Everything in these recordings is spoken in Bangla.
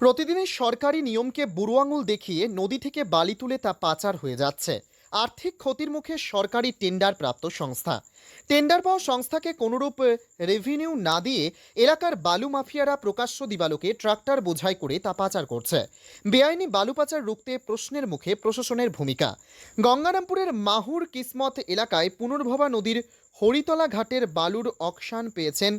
প্রতিদিনের সরকারি নিয়মকে বুড়ো আঙুল দেখিয়ে নদী থেকে বালি তুলে তা পাচার হয়ে যাচ্ছে। আর্থিক ক্ষতির মুখে সরকারি টেন্ডার প্রাপ্ত সংস্থা। টেন্ডার পাওয়া সংস্থাকে কোনোরূপ রেভিনিউ না দিয়ে এলাকার বালু মাফিয়ারা প্রকাশ্য দিবালোকে ট্রাক্টর বোঝাই করে তা পাচার করছে। বেআইনি বালু পাচার রুখতে প্রশ্নের মুখে প্রশাসনের ভূমিকা। গঙ্গারামপুরের মাহুর কিসমত এলাকায় পুনর্ভবা নদীর হরিতলা ঘাটের বালুর অকশান পেয়েছেন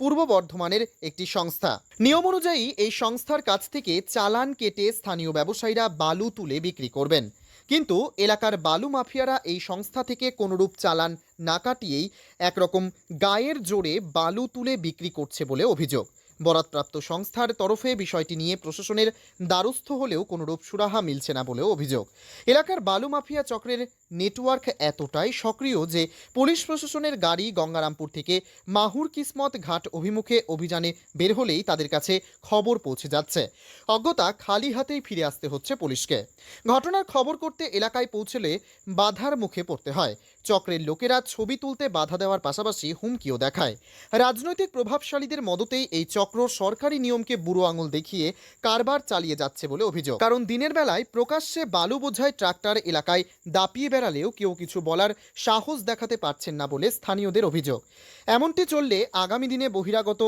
পূর্ব বর্ধমানের একটি সংস্থা। নিয়ম অনুযায়ী এই সংস্থার কাছ থেকে চালান কেটে স্থানীয় ব্যবসায়ীরা বালু তুলে বিক্রি করবেন। কিন্তু এলাকার বালু মাফিয়ারা এই সংস্থা থেকে কোনোরূপ চালান না কাটিয়েই একরকম গায়ের জোরে বালু তুলে বিক্রি করছে বলে অভিযোগ। বরাতপ্রাপ্ত সংস্থার তরফে বিষয়টি নিয়ে প্রশাসনের দ্বারস্থ হলেও কোনোরূপ সুরাহা মিলছে না বলেও অভিযোগ। এলাকার বালু মাফিয়া চক্রের নেটওয়ার্ক এতটাই সক্রিয় যে পুলিশ প্রশাসনের গাড়ি গঙ্গারামপুর থেকে মাহুর কিসমত ঘাট অভিমুখে অভিযানে বের হলেই তাদের কাছে খবর পৌঁছে যাচ্ছে। অজ্ঞতা খালি হাতেই ফিরে আসতে হচ্ছে পুলিশকে। ঘটনার খবর করতে এলাকায় পৌঁছলে বাধার মুখে পড়তে হয়। চক্রের লোকেরা ছবি তুলতে বাধা দেওয়ার পাশাপাশি হুমকিও দেখায়। রাজনৈতিক প্রভাবশালীদের মদতেই এই চক্র সরকারি নিয়মকে বুড়ো আঙুল দেখিয়ে কারবার চালিয়ে যাচ্ছে বলে অভিযোগ। কারণ দিনের বেলায় প্রকাশ্যে বালু বোঝাই ট্রাক্টর এলাকায় দাপিয়ে বেড়ালেও কেউ কিছু বলার সাহস দেখাতে পারছেন না বলে স্থানীয়দের অভিযোগ। এমনটি চললে আগামী দিনে বহিরাগত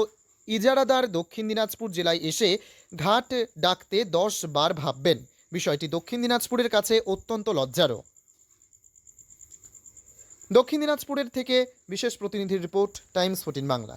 ইজারাদার দক্ষিণ দিনাজপুর জেলায় এসে ঘাট ডাকতে দশ বার ভাববেন। বিষয়টি দক্ষিণ দিনাজপুরের কাছে অত্যন্ত লজ্জারও। দক্ষিণ দিনাজপুরের থেকে বিশেষ প্রতিনিধির রিপোর্ট, টাইমস ফোর্টিন বাংলা।